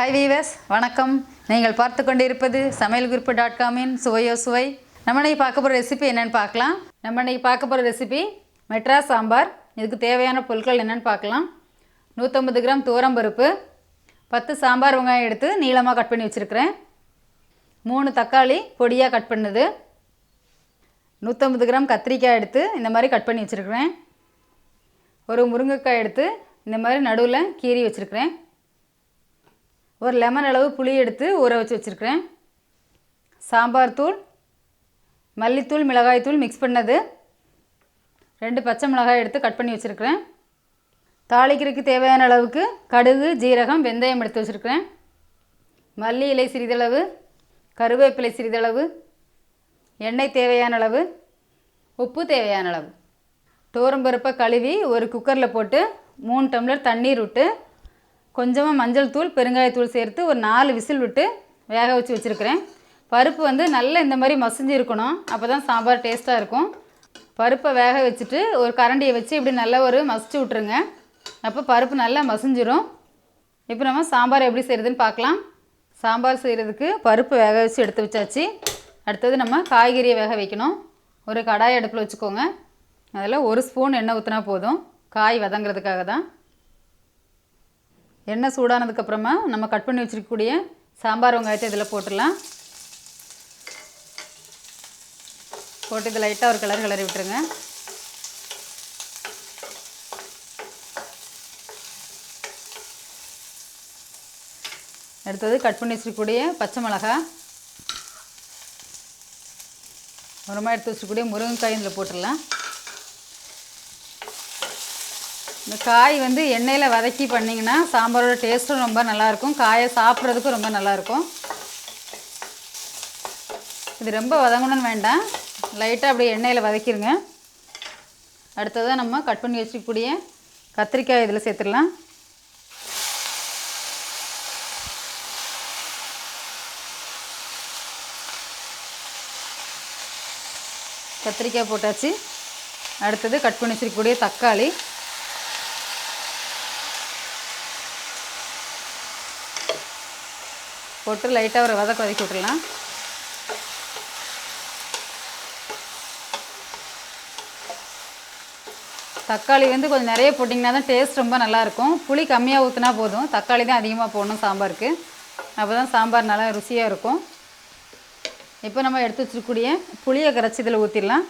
Hi viewers வணக்கம். நீங்கள் பார்த்து கொண்டிருப்பது சமையல் குறிப்பு டாட் காமின் சுவையோ சுவை. நம்ம இன்னைக்கு பார்க்க போகிற ரெசிபி என்னென்னு பார்க்கலாம். நம்ம இன்னைக்கு பார்க்க போகிற ரெசிபி மெட்ராஸ் சாம்பார். இதுக்கு தேவையான பொருட்கள் என்னென்னு பார்க்கலாம். நூற்றம்பது கிராம் பருப்பு. பத்து சாம்பார் வெங்காயம் எடுத்து நீளமாக கட் பண்ணி வச்சுருக்கிறேன். மூணு தக்காளி பொடியாக கட் பண்ணுது. நூற்றம்பது கிராம் கத்திரிக்காய் எடுத்து இந்த மாதிரி கட் பண்ணி வச்சுருக்கிறேன். ஒரு முருங்கைக்காய் எடுத்து இந்த மாதிரி நடுவில் கீறி வச்சுருக்கிறேன். ஒரு லெமன் அளவு புளி எடுத்து ஊற வச்சு வச்சுருக்கிறேன். சாம்பார் தூள் மல்லித்தூள் மிளகாய்த்தூள் மிக்ஸ் பண்ணது. ரெண்டு பச்சை மிளகாய் எடுத்து கட் பண்ணி வச்சுருக்கிறேன். தாளிக்கிறதுக்கு தேவையான அளவுக்கு கடுகு ஜீரகம் வெந்தயம் எடுத்து வச்சுருக்கிறேன். மல்லி இலை சிறிதளவு கருவேப்பிலை சிறிதளவு எண்ணெய் தேவையான அளவு உப்பு தேவையான அளவு. துவரம்பருப்பை கழுவி ஒரு குக்கரில் போட்டு மூணு டம்ளர் தண்ணீர் விட்டு கொஞ்சமாக மஞ்சள் தூள் பெருங்காயத்தூள் சேர்த்து ஒரு நாலு விசில் விட்டு வேக வச்சு வச்சுருக்கிறேன். பருப்பு வந்து நல்ல இந்த மாதிரி மசிஞ்சு இருக்கணும். அப்போ தான் சாம்பார் டேஸ்ட்டாக இருக்கும். பருப்பை வேக வச்சுட்டு ஒரு கரண்டியை வச்சு இப்படி நல்லா ஒரு மசிச்சு விட்ருங்க அப்போ பருப்பு நல்லா மசிஞ்சிரும். இப்போ நம்ம சாம்பார் எப்படி செய்கிறதுன்னு பார்க்கலாம். சாம்பார் செய்கிறதுக்கு பருப்பு வேக வச்சு எடுத்து வச்சாச்சு. அடுத்தது நம்ம காய்கறியை வேக வைக்கணும். ஒரு கடாய் அடுப்பில் வச்சுக்கோங்க. அதில் ஒரு ஸ்பூன் எண்ணெய் ஊற்றினா போதும். காய் வதங்கிறதுக்காக தான். எண்ணெய் சூடானதுக்கப்புறமா நம்ம கட் பண்ணி வச்சுருக்கக்கூடிய சாம்பார் வெங்காயத்தை இதில் போட்டுடலாம். போட்டு இது லைட்டாக ஒரு கலர் கிளறி விட்டுருங்க. அடுத்தது கட் பண்ணி வச்சுருக்கக்கூடிய பச்சை மிளகா. உரமாக எடுத்து வச்சுருக்கக்கூடிய முருங்கைக்காய் இதில் போட்டுடலாம். இந்த காய் வந்து எண்ணெயில் வதக்கி பண்ணிங்கன்னா சாம்பாரோட டேஸ்ட்டும் ரொம்ப நல்லாயிருக்கும். காயை சாப்பிட்றதுக்கும் ரொம்ப நல்லாயிருக்கும். இது ரொம்ப வதங்கணும்னு வேண்டாம். லைட்டாக அப்படியே எண்ணெயில் வதக்கிடுங்க அடுத்ததாக நம்ம கட் பண்ணி வச்சுக்கக்கூடிய கத்திரிக்காய் இதில் சேர்த்துடலாம். கத்திரிக்காய் போட்டாச்சு. அடுத்தது கட் பண்ணி வச்சுருக்கக்கூடிய தக்காளி. போட்டு லைட்டாக ஒரு வதக்க வதக்கி விட்டுடலாம். தக்காளி வந்து கொஞ்சம் நிறைய போட்டிங்கன்னா தான் டேஸ்ட் ரொம்ப நல்லாயிருக்கும் புளி கம்மியாக ஊற்றினா போதும். தக்காளி தான் அதிகமாக போடணும் சாம்பாருக்கு. அப்போ தான் சாம்பார் நல்லா ருசியாக இருக்கும். இப்போ நம்ம எடுத்து வச்சிருக்கக்கூடிய புளியை கரைச்சி இதில் ஊற்றிடலாம்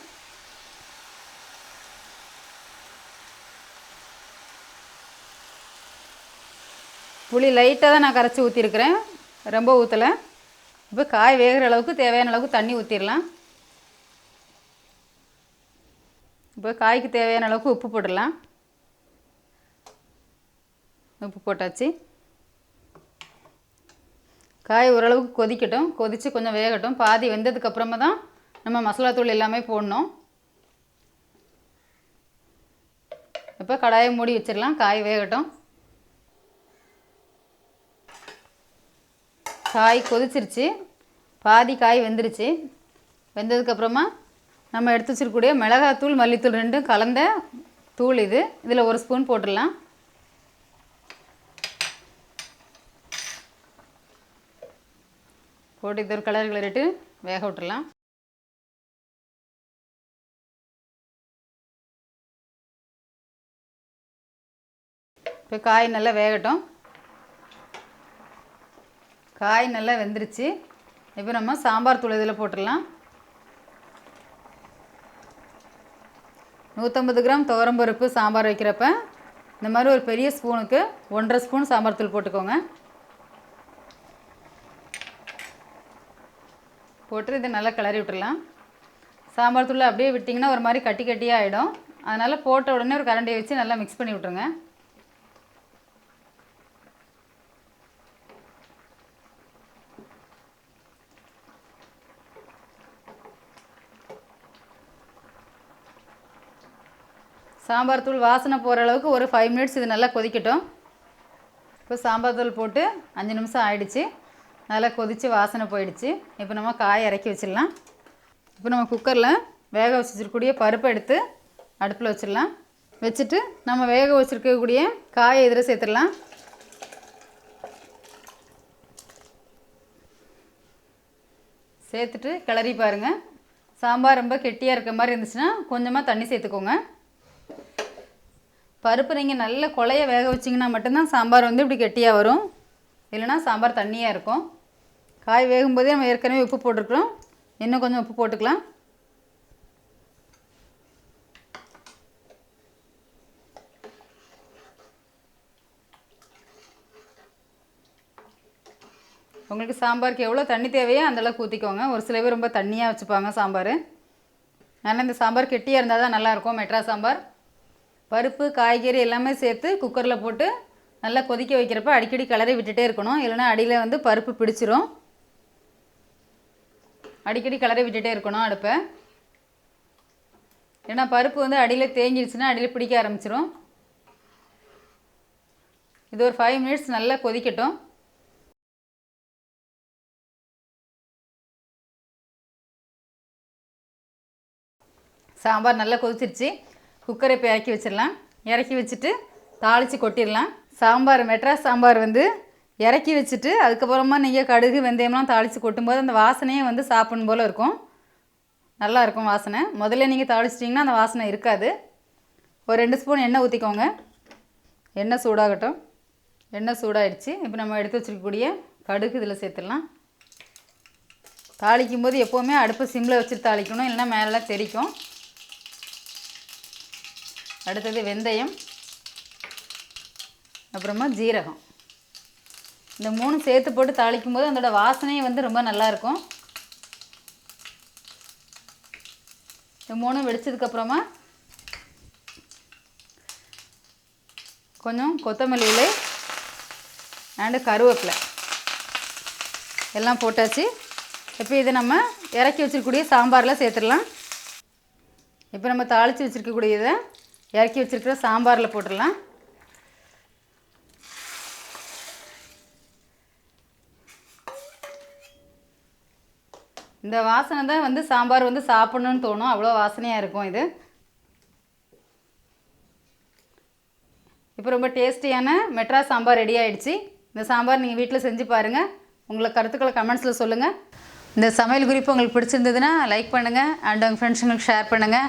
புளி லைட்டாக தான் நான் கரைச்சி ஊற்றிருக்கிறேன் ரொம்ப ஊற்றலை இப்போ காய் வேகிற அளவுக்கு தேவையான அளவுக்கு தண்ணி ஊற்றிடலாம் இப்போ காய்க்கு தேவையான அளவுக்கு உப்பு போட்டுடலாம் உப்பு போட்டாச்சு. காய் ஓரளவுக்கு கொதிக்கட்டும். கொதித்து கொஞ்சம் வேகட்டும். பாதி வெந்ததுக்கப்புறமா தான் நம்ம மசாலா தூள் எல்லாமே போடணும். இப்போ கடாயை மூடி வச்சிடலாம் காய் வேகட்டும். காய் கொதிச்சிருச்சு. பாதி காய் வெந்துருச்சு. வெந்ததுக்கப்புறமா நம்ம எடுத்து வச்சிருக்கக்கூடிய மிளகாத்தூள் மல்லித்தூள் ரெண்டும் கலந்த தூள் இது. இதில் ஒரு ஸ்பூன் போட்டுடலாம். போட்டு இது ஒரு கலர் கிளறிட்டு வேக விட்டுடலாம். இப்போ காய் நல்லா வேகட்டும். காய் நல்லா வெந்துருச்சு. இப்போ நம்ம சாம்பார் தூள் இதில் போட்டுடலாம். நூற்றம்பது கிராம் துவரம்பருப்பு சாம்பார் வைக்கிறப்ப இந்த மாதிரி ஒரு பெரிய ஸ்பூனுக்கு ஒன்றரை ஸ்பூன் சாம்பார் தூள் போட்டுக்கோங்க. போட்டு இதை நல்லா கிளறி விட்டுடலாம். சாம்பார் தூள் அப்படியே விட்டிங்கன்னா ஒரு மாதிரி கட்டி கட்டியாக ஆகிடும் அதனால் போட்ட உடனே ஒரு கரண்டியை வச்சு நல்லா மிக்ஸ் பண்ணி விட்ருங்க சாம்பார் தூள் வாசனை போகிற அளவுக்கு ஒரு ஃபைவ் மினிட்ஸ் இது நல்லா கொதிக்கட்டும். இப்போ சாம்பார் தூள் போட்டு அஞ்சு நிமிஷம் ஆயிடுச்சு. நல்லா கொதித்து வாசனை போயிடுச்சு. இப்போ நம்ம காய் இறக்கி வச்சிடலாம். இப்போ நம்ம குக்கரில் வேக வச்சுருக்கக்கூடிய பருப்பை எடுத்து அடுப்பில் வச்சிடலாம். வச்சுட்டு நம்ம வேக வச்சுருக்கக்கூடிய காயை இதில் சேர்த்துடலாம். சேர்த்துட்டு கிளறி பாருங்கள் சாம்பார் ரொம்ப கெட்டியாக இருக்க மாதிரி இருந்துச்சுன்னா கொஞ்சமாக தண்ணி சேர்த்துக்கோங்க. பருப்பு நீங்கள் நல்ல கொலைய வேக வச்சிங்கன்னா மட்டும்தான் சாம்பார் வந்து இப்படி கெட்டியாக வரும். இல்லைன்னா சாம்பார் தண்ணியாக இருக்கும். காய் வேகும்போதே நம்ம ஏற்கனவே உப்பு போட்டிருக்கிறோம். இன்னும் கொஞ்சம் உப்பு போட்டுக்கலாம். உங்களுக்கு சாம்பாருக்கு எவ்வளோ தண்ணி தேவையோ அந்தளவுக்கு ஊற்றிக்கோங்க ஒரு சில பேர் ரொம்ப தண்ணியாக வச்சுப்பாங்க சாம்பார். ஆனால் இந்த சாம்பார் கெட்டியாக இருந்தால் தான் நல்லாயிருக்கும் மெட்ரா சாம்பார். பருப்பு காய்கறி எல்லாமே சேர்த்து குக்கரில் போட்டு நல்லா கொதிக்க வைக்கிறப்ப அடிக்கடி கலரி விட்டுட்டே இருக்கணும். இல்லைன்னா அடியில் வந்து பருப்பு பிடிச்சிரும். அடிக்கடி கலரை விட்டுட்டே இருக்கணும் அடுப்பை. ஏன்னா பருப்பு வந்து அடியில் தேங்கிடுச்சுன்னா அடியில் பிடிக்க ஆரம்பிச்சிரும். இது ஒரு ஃபைவ் மினிட்ஸ் நல்லா கொதிக்கட்டும். சாம்பார் நல்லா கொதிச்சிருச்சு. குக்கரை இப்போ இறக்கி வச்சிடலாம். இறக்கி வச்சுட்டு தாளித்து கொட்டிடலாம். சாம்பார் மெட்ராஸ் சாம்பார் வந்து இறக்கி வச்சுட்டு அதுக்கப்புறமா நீங்கள் கடுகு வெந்தயம்லாம் தாளித்து கொட்டும்போது அந்த வாசனையே வந்து சாப்பிடும் போல் இருக்கும். நல்லா இருக்கும் வாசனை. முதல்ல நீங்கள் தாளிச்சிட்டிங்கன்னா அந்த வாசனை இருக்காது. ஒரு ரெண்டு ஸ்பூன் எண்ணெய் ஊற்றிக்கோங்க எண்ணெய் சூடாகட்டும். எண்ணெய் சூடாகிடுச்சு இப்போ நம்ம எடுத்து வச்சுருக்கக்கூடிய கடுகு இதில் சேர்த்துடலாம். தாளிக்கும் போது எப்போவுமே அடுப்பு சிம்மில் வச்சுட்டு தாளிக்கணும். இல்லைன்னா மேலெலாம் தெரிக்கும் அடுத்தது வெந்தயம் அப்புறமா ஜீரகம். இந்த மூணு சேர்த்து போட்டு தாளிக்கும் போது அதோட வாசனையும் வந்து ரொம்ப நல்லாயிருக்கும். இந்த மூணும் வெடிச்சதுக்கப்புறமா கொஞ்சம் கொத்தமல்லி அண்டு கருவேப்பிலை. எல்லாம் போட்டாச்சு. இப்போ இதை நம்ம இறக்கி வச்சிருக்கக்கூடிய சாம்பாரில் சேர்த்துடலாம். இப்போ நம்ம தாளித்து வச்சுருக்கக்கூடியதை இறக்கி வச்சுருக்கிற சாம்பாரில் போட்டுடலாம். இந்த வாசனை தான் வந்து சாம்பார் வந்து சாப்பிட்ணுன்னு தோணும். அவ்வளோ வாசனையாக இருக்கும் இது. இப்போ ரொம்ப டேஸ்டியான மெட்ரா சாம்பார் ரெடி ஆகிடுச்சு இந்த சாம்பார் நீங்கள் வீட்டில் செஞ்சு பாருங்கள் உங்களை கருத்துக்களை கமெண்ட்ஸில் சொல்லுங்கள் இந்த சமையல் குறிப்பு உங்களுக்கு பிடிச்சிருந்ததுன்னா லைக் பண்ணுங்கள் அண்ட் உங்கள் ஃப்ரெண்ட்ஸுங்களுக்கு ஷேர் பண்ணுங்கள்